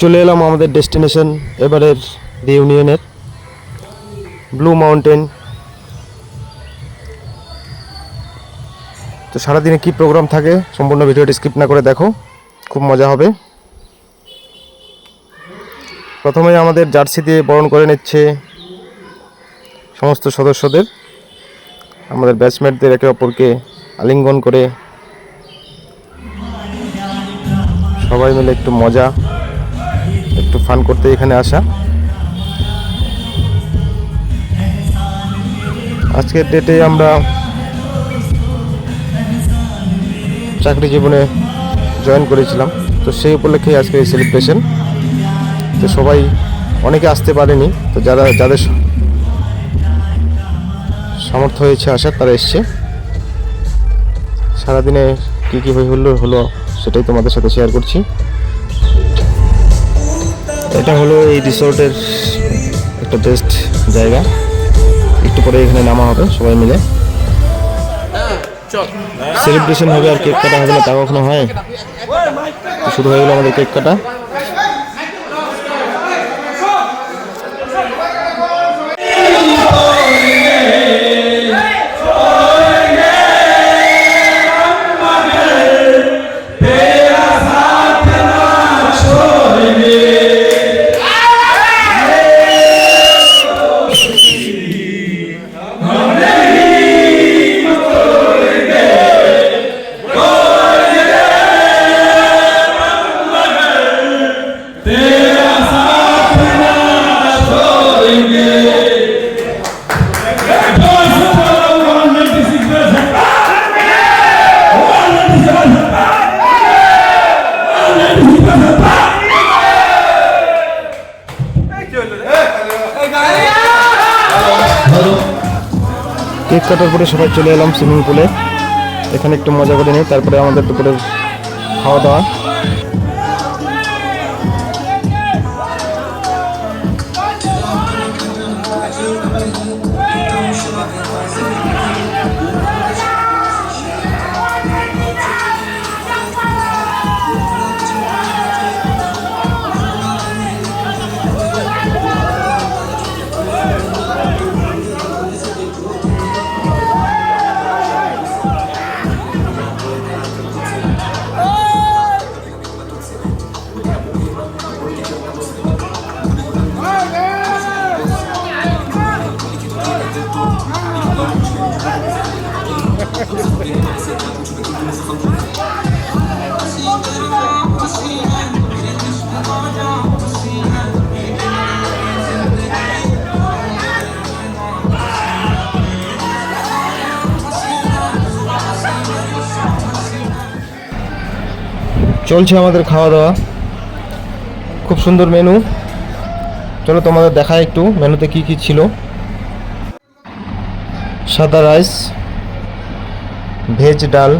চলে এলাম আমাদের ডেস্টিনেশন এবারের ইউনিয়নের ব্লু মাউন্টেন তো সারাদিনে কি প্রোগ্রাম থাকে, সম্পূর্ণ ভিডিওটি স্কিপ না করে দেখো, খুব মজা হবে। প্রথমে আমাদের জার্সি দিয়ে বরণ করে নিচ্ছে সমস্ত সদস্যদের। আমাদের ব্যাচমেটদের একে অপরকে আলিঙ্গন করে সবাই মিলে একটু মজা। একটু ফান করতে এখানে আসা। আজকের ডেটে আমরা চাকরি জীবনে জয়েন করেছিলাম। তো সেই উপলক্ষে আজকে এই সেলিব্রেশন তো সবাই অনেকে আসতে পারেনি, তো যারা, যাদের সামর্থ্য হয়েছে আসার, তারা এসছে। সারাদিনে কী কী হলো হলো সেটাই তোমাদের সাথে শেয়ার করছি। এটা হলো এই রিসোর্টের একটা বেস্ট জায়গা। একটু পরে এখানে নামা হবে সবাই মিলে। সেলিব্রেশন হবে আর কেক কাটা হবে না তাও কখনো হয়? শুরু হয়ে গেলো আমাদের কেক কাটা। কাটার পরে সবাই চলে এলাম সুইমিং পুলে এখানে একটু মজা করে নিই তারপরে আমাদের দুপুরের খাওয়া দাওয়া। চলছে আমাদের খাওয়া দাওয়া। খুব সুন্দর মেনু চলো তোমাদের দেখায় একটু মেনুতে কি কি ছিল। সাদা রাইস ভেজ ডাল,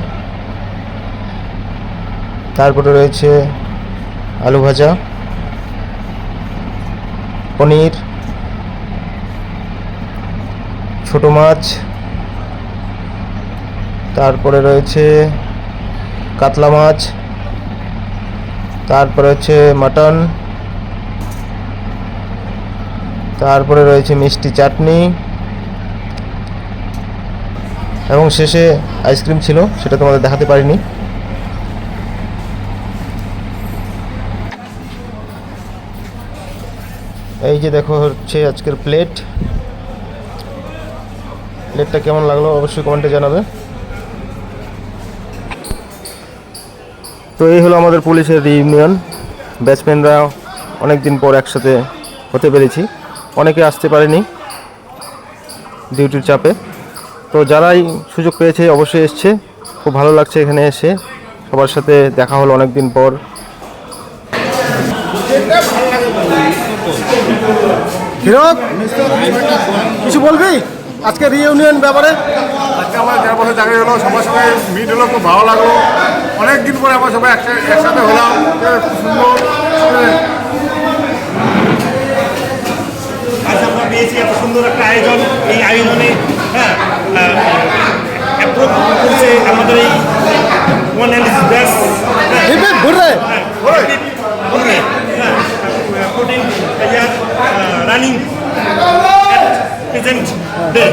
তারপরে রয়েছে আলু ভাজা, পনির, ছোট মাছ, তারপরে রয়েছে কাতলা মাছ, তারপরে হচ্ছে মাটন, তারপরে রয়েছে মিষ্টি চাটনি এবং শেষে আইসক্রিম ছিল, সেটা তোমাদের দেখাতে পারিনি। এই যে দেখো হচ্ছে আজকের প্লেট প্লেটটা কেমন লাগল অবশ্যই কমেন্টে জানাবে। তো এই হলো আমাদের পুলিশের রিউনিয়ন ব্যাটসম্যানরা অনেক দিন পর একসাথে হতে পেরেছি। অনেকে আসতে পারেনি ডিউটির চাপে। তো যারাই সুযোগ পেয়েছে অবশ্যই এসছে। খুব ভালো লাগছে এখানে এসে। সবার সাথে দেখা হলো অনেক দিন পর। হিরক কিছু বলবি? আজকে রিইউনিয়ন ব্যাপারে? আজকে আমার দেড় বছর চাকরি হলো সবার সঙ্গে মিট হলো খুব ভালো লাগল। অনেক দিন পরে আমরা সবাই একসাথে একসাথে হলাম। খুব সুন্দর আজ আমরা পেয়েছি এত সুন্দর একটা আয়োজন এই আয়োজনে হ্যাঁ? আমাদের এই ওয়ান অ্যান্ড ব্যাস হিপে ঘুরে রানিং প্রেজেন্ট ডে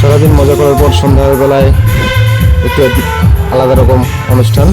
সারাদিন মজা করার পর সন্ধ্যার বেলায় একটু আলাদা রকম অনুষ্ঠান।